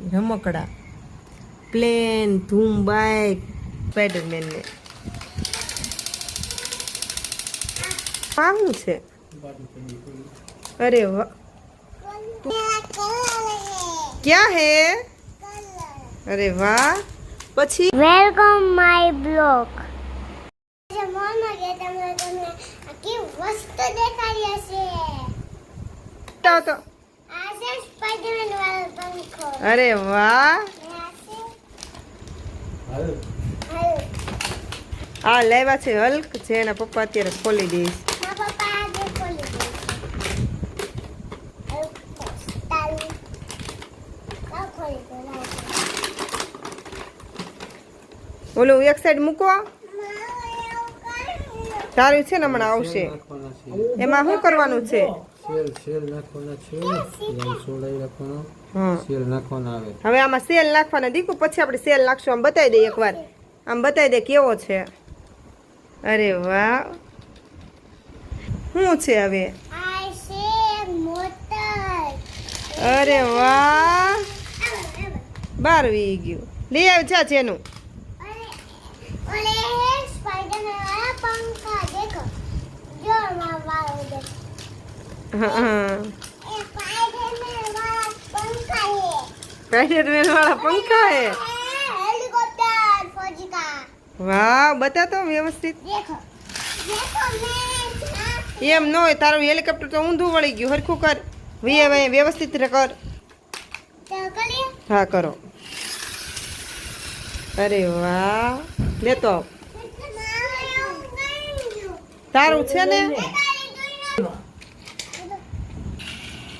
રમકડા. પ્લેન ધૂમ bike Spider-Man ને. આ છે. અરે વાહ ક્યાં હે? અરે વાહ. પછી? વેલકમ માય બ્લોગ મોમાં તમને તમને વસ્તુ દેખાડી હશે. તો તો આ છે સ્પાઈડરમેન વાળો પંખો અરે વાહ. આ લેવા છે હલ્ક છે એના પપ્પા અત્યારે ખોલી દઈશ ઓલું એક સાઈડ મૂકો તારું છે ને હમણાં આવશે. એમાં શું કરવાનું છે? સેલ સેલ નાખવાના છે. સોડાઈ નાખવાનો. સેલ નાખવાના આવે. હવે આમાં સેલ નાખવાના દીકુ પછી આપણે સેલ નાખશું. આમ બતાવી દઈએ એકવાર. આમ બતાવી દે કેવો છે. અરે વાહ. શું છે હવે? આ છે મોટર. અરે વાહ. બાર વી ગયું. લઈ આવી છે જેનું. હે સ્પાઈડરમેન વાળા પંખા દેખો. જો માં વાળો દેખો. પ્રાઇવેટ વેન વાળા પંખા હે હેલિકોપ્ટર ફોજી કા વાહ બતા તો વ્યવસ્થિત દેખો એમ ન હોય તારું હેલિકોપ્ટર તો ઊંધું વળી ગયું હરખું કર વીએ વ્યવસ્થિત કર હા કરો અરે વાહ લેતો તારું છે ને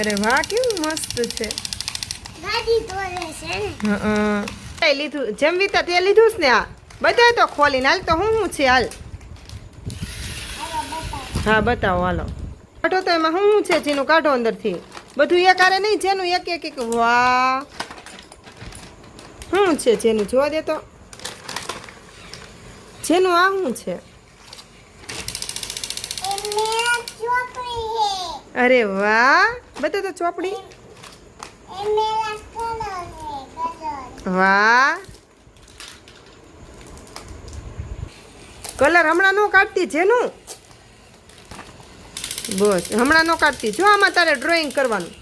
અરે વાહ કેવું મસ્ત છે. ગાડી દોરે છે ને. એ લીધું તે લીધું છે ને આ. બધા તો ખોલીને હાલ તો હું હું છે હાલ? હા બતાવો હાલો. કાઢો તો એમાં હું છે જેનું કાઢો અંદરથી. બધું એક આરે નહીં જેનું એક એક એક. વાહ. શું છે જેનું જોવા દે તો. જેનું આ શું છે. અરે વાહ. બધા તો ચોપડી. વાહ. કલર હમણાં નો કાઢતી છે જેનું? બસ, હમણાં નો કાઢતી. જો આમાં તારે ડ્રોઈંગ કરવાનું.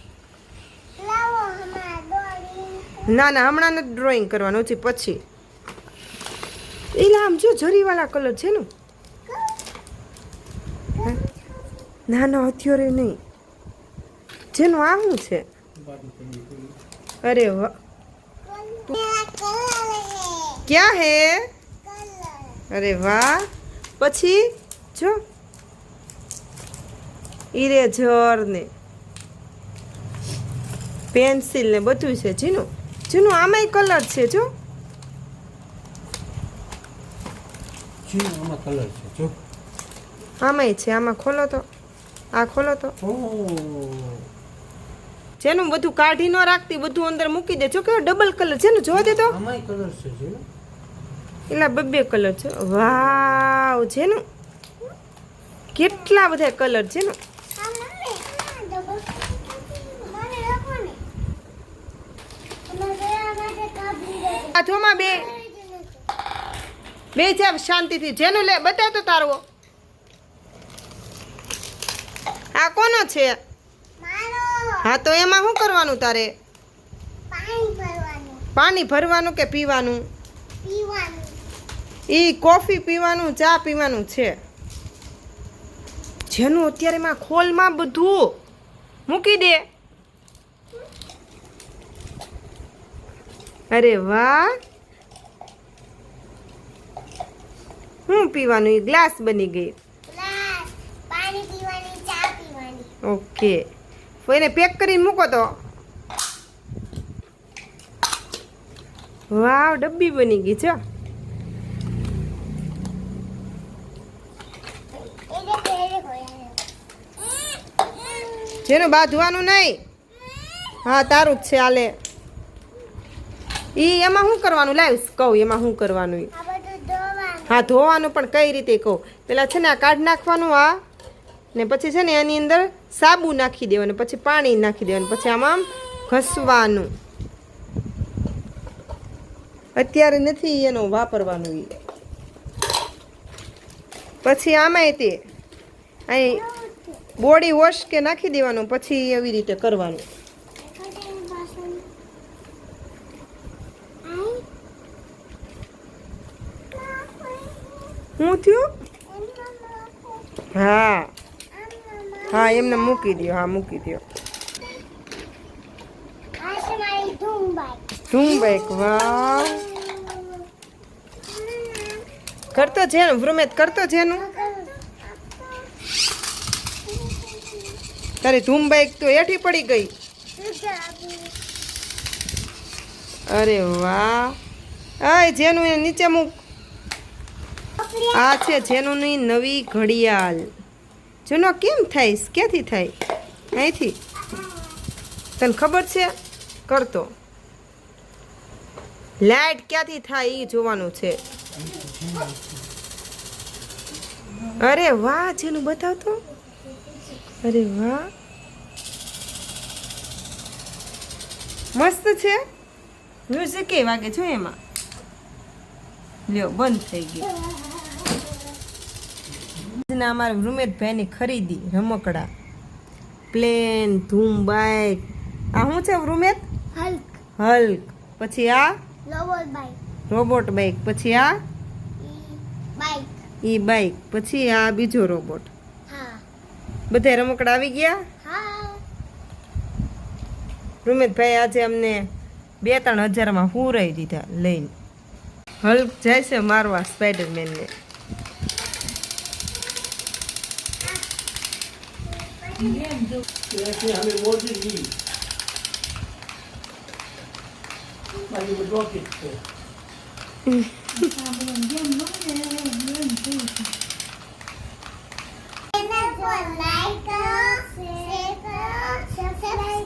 ના ના, હમણાં નથી ડ્રોઈંગ કરવાનું છે પછી. એલા આમ જો જરીવાળા કલર છે ને. નાના હથિયારે નહીં. જેનું આવું છે. અરે ક્યાં હે? અરે વાહ. પછી જો. ઇરેઝર ને. પેન્સિલ ને બધું છે જીનું. જીનું આમાંય કલર છે જો. આમાંય છે આમાં ખોલો તો. આ ખોલો તો. જેનું બધું કાઢી ન રાખતી બધું અંદર મૂકી દે. જો કે ડબલ કલર છે ને જોવા દે તો. એટલે બબ્બે કલર છે. વાવ છે ને. કેટલા બધા કલર છે ને. આ બે. બે જાવ શાંતિથી. જેનું લે બતાવ તો તારવો. આ કોનો છે? હા તો એમાં શું કરવાનું તારે? પાણી ભરવાનું. કે પીવાનું? એ કોફી પીવાનું ચા પીવાનું છે. જેનું અત્યારે માં ખોલમાં બધું. મૂકી દે. અરે વાહ. હું પીવાનું? એ ગ્લાસ બની ગઈ. ઓકે. એને પેક કરીને મૂકો તો. વાવ ડબ્બી બની ગઈ છે. જેનું બા ધોવાનું બાંધવાનું નહીં હા તારું જ છે આલે ઈ એમાં શું કરવાનું? લાવ કહું એમાં શું કરવાનું હા ધોવાનું પણ કઈ રીતે કહું? પેલા છે ને આ કાઢ નાખવાનું આ. ને પછી છે ને એની અંદર સાબુ નાખી દેવાનું, પછી પાણી નાખી દેવાનું, પછી આમાં ઘસવાનું. અત્યારે નથી એનો વાપરવાનું એ. પછી આમાંય તે અહીં બોડી વોશ કે નાખી દેવાનું, પછી એવી રીતે કરવાનું. હું થયું? હા. હા એમને મૂકી દો હા મૂકી દો આ છે ધૂમ બાઈક. વાહ. કરતો છે વૃમેત કરતો જેનું તારી ધૂમ બાઈક તો એઠી પડી ગઈ. અરે વાહ. આય જેનું એ નીચે મૂક. આ છે જેનું નવી ઘડિયાળ. જૂનો કેમ થાય, ક્યાંથી થાય? અહીંથી. તને ખબર છે? કરતો. લાઈટ ક્યાંથી થાય એ જોવાનું છે. અરે વાહ, જેનું બતાવતો? અરે વાહ. મસ્ત છે? મ્યુઝિક એ વાગે છો એમાં. લ્યો, બંધ થઈ ગયું. આજના અમારા રૂમેશભાઈની ખરીદી રમકડા. પ્લેન ધૂમ બાઈક આ શું છે રૂમેશ હલ્ક હલ્ક પછી આ? રોબોટ બાઈક રોબોટ બાઈક પછી આ? બાઈક ઈ બાઈક પછી આ બીજો રોબોટ હા. બધા રમકડા આવી ગયા? હા. રૂમેશભાઈ આજે અમને બે ત્રણ હજારમાં હુરાઈ દીધા લઈને. હલ્ક જાય છે મારવા સ્પાઈડરમેનને ऐसे हमें मोदी जी भाई वो रॉकेट पे लाइक करो शेयर करो सब्सक्राइब